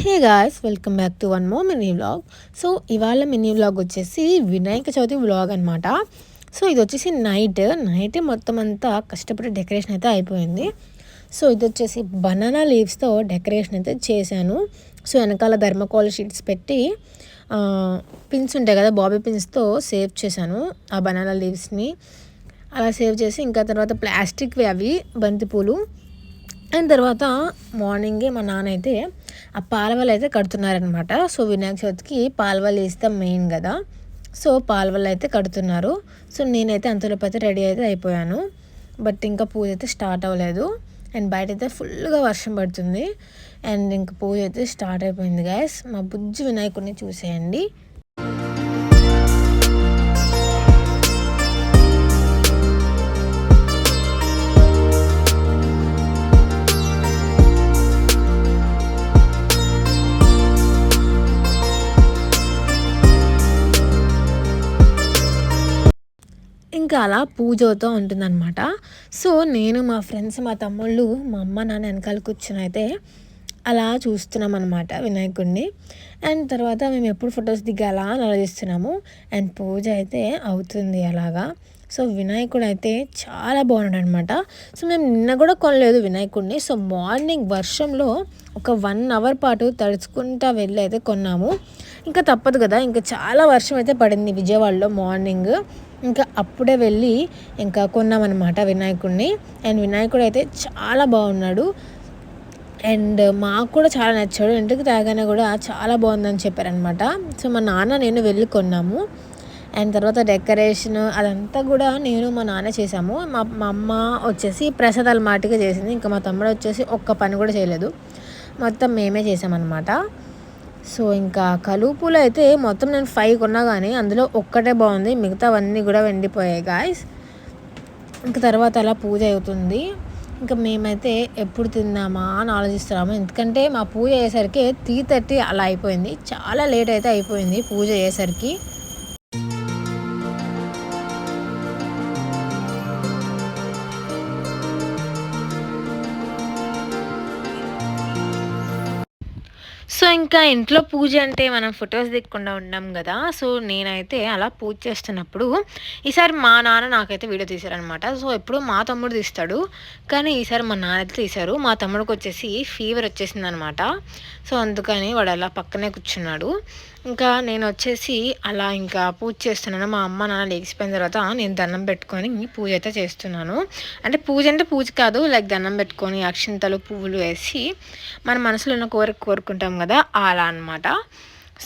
Hey guys welcome back to one mo mini vlog so ఇవాళ mini vlog వచ్చేసి Vinayaka Chavithi vlog అనమాట so ఇది వచ్చేసి నైట్ నైట్ మొత్తం అంతా కష్టపడి డెకరేషన్ అయితే అయిపోయింది. సో ఇది వచ్చేసి బనానా లీవ్స్తో డెకరేషన్ అయితే చేశాను. సో వెనకాల ధర్మకోల్ షీట్స్ పెట్టి పిన్స్ ఉంటాయి కదా బాబీ పిన్స్తో సేవ్ చేశాను ఆ బనానా లీవ్స్ని అలా సేవ్ చేసి ఇంకా తర్వాత ప్లాస్టిక్వి అవి బంతిపూలు అండ్ తర్వాత మార్నింగే మా నాన్న అయితే ఆ పాలవలు అయితే కడుతున్నారనమాట సో వినాయక చవితికి పాలవలు వేస్తాం మెయిన్ కదా. సో పాలవలు అయితే కడుతున్నారు. సో నేనైతే అంతలోపు అయితే రెడీ అయితే అయిపోయాను. బట్ ఇంకా పూజ అయితే స్టార్ట్ అవ్వలేదు. అండ్ బయట అయితే ఫుల్గా వర్షం పడుతుంది. అండ్ ఇంకా పూజ అయితే స్టార్ట్ అయిపోయింది గ్యాస్ మా బుజ్జి వినాయకుడిని చూసేయండి. ఇంకా అలా పూజతో ఉంటుందన్నమాట. సో నేను మా ఫ్రెండ్స్ మా తమ్ముళ్ళు మా అమ్మ నాన్న వెనకాల కూర్చుని అయితే అలా చూస్తున్నాం అనమాట వినాయకుడిని అండ్ తర్వాత మేము ఎప్పుడు ఫొటోస్ దిగాలా అని ఆలోచిస్తున్నాము. అండ్ పూజ అయితే అవుతుంది అలాగా. సో వినాయకుడు అయితే చాలా బాగున్నాడు అనమాట సో మేము నిన్న కూడా కొనలేదు వినాయకుడిని. సో మార్నింగ్ వర్షంలో ఒక వన్ అవర్ పాటు తడుచుకుంటా వెళ్ళి అయితే కొన్నాము. ఇంకా తప్పదు కదా ఇంకా చాలా వర్షం అయితే పడింది విజయవాడలో మార్నింగ్. ఇంకా అప్పుడే వెళ్ళి ఇంకా కొన్నామన్నమాట వినాయకుడిని. అండ్ వినాయకుడు అయితే చాలా బాగున్నాడు. అండ్ మాకు కూడా చాలా నచ్చాడు. ఇంటికి తాగానే కూడా చాలా బాగుందని చెప్పారనమాట సో మా నాన్న నేను వెళ్ళి కొన్నాము. అండ్ తర్వాత డెకరేషన్ అదంతా కూడా నేను మా నాన్న చేసాము మా మా అమ్మ వచ్చేసి ప్రసాదాలు మాటిగా చేసింది. ఇంకా మా తమ్ముడు వచ్చేసి ఒక్క పని కూడా చేయలేదు. మొత్తం మేమే చేసామన్నమాట సో ఇంకా కలుపులు అయితే మొత్తం నేను ఫైవ్ కొన్నా కానీ అందులో ఒక్కటే బాగుంది. మిగతావన్నీ కూడా వెండిపోయాయి గాయస్ ఇంకా తర్వాత అలా పూజ అవుతుంది. ఇంకా మేమైతే ఎప్పుడు తిందామా అని ఆలోచిస్తున్నాము. ఎందుకంటే మా పూజ అయ్యేసరికి త్రీ థర్టీ అలా అయిపోయింది. చాలా లేట్ అయితే అయిపోయింది పూజ అయ్యేసరికి. సో ఇంకా ఇంట్లో పూజ అంటే మనం ఫొటోస్ దిక్కుండా ఉన్నాం కదా. సో నేనైతే అలా పూజ చేస్తున్నప్పుడు ఈసారి మా నాన్న నాకైతే వీడియో తీశారనమాట సో ఎప్పుడు మా తమ్ముడు తీస్తాడు. కానీ ఈసారి మా నాన్న అయితే తీశారు. మా తమ్ముడికి వచ్చేసి ఫీవర్ వచ్చేసింది అనమాట సో అందుకని వాడు అలా పక్కనే కూర్చున్నాడు. ఇంకా నేను వచ్చేసి అలా ఇంకా పూజ చేస్తున్నాను. మా అమ్మ నాన్న లేచిపోయిన తర్వాత నేను దండం పెట్టుకొని పూజ అయితే చేస్తున్నాను. అంటే పూజ అంటే పూజ కాదు లైక్ దండం పెట్టుకొని అక్షింతలు పువ్వులు వేసి మన మనసులో ఉన్న కోరిక కోరుకుంటాం కదా అలా అనమాట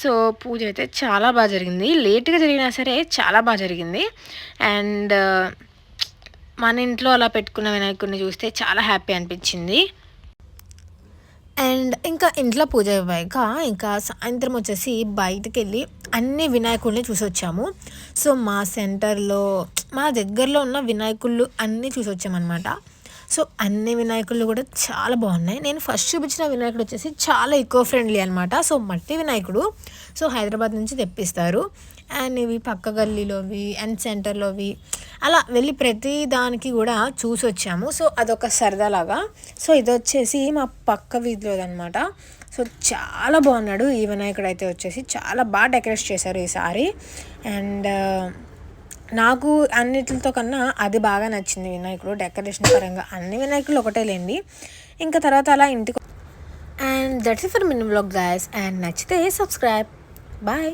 సో పూజ అయితే చాలా బాగా జరిగింది. లేట్గా జరిగినా సరే చాలా బాగా జరిగింది. అండ్ మన ఇంట్లో అలా పెట్టుకున్న వినాయకుడిని చూస్తే చాలా హ్యాపీ అనిపించింది. అండ్ ఇంకా ఇంట్లో పూజ అయ్యాక ఇంకా సాయంత్రం వచ్చేసి బయటకు వెళ్ళి అన్ని వినాయకుల్ని చూసి వచ్చాము సో మా సెంటర్లో మా దగ్గరలో ఉన్న వినాయకుళ్ళు అన్నీ చూసి వచ్చామన్నమాట సో అన్ని వినాయకులు కూడా చాలా బాగున్నాయి. నేను ఫస్ట్ చూపించిన వినాయకుడు వచ్చేసి చాలా ఎక్కువ ఫ్రెండ్లీ అనమాట సో మట్టి వినాయకుడు సో హైదరాబాద్ నుంచి తెప్పిస్తారు. అండ్ ఇవి పక్క గల్లీలోవి అండ్ సెంటర్లోవి అలా వెళ్ళి ప్రతి దానికి కూడా చూసి వచ్చాము. సో అదొక సరదాలాగా సో ఇది వచ్చేసి మా పక్క వీధిలోదనమాట సో చాలా బాగున్నాడు ఈ వినాయకుడు అయితే వచ్చేసి. చాలా బాగా డెకరేట్ చేశారు ఈసారి అండ్ నాకు అన్నిటితో కన్నా అది బాగా నచ్చింది వినాయకుడు డెకరేషన్ పరంగా. అన్ని వినాయకులు ఒకటే లేండి. ఇంకా తర్వాత అలా ఇంటికి and that's for mini blog guys and నచ్చితే సబ్స్క్రైబ్ బాయ్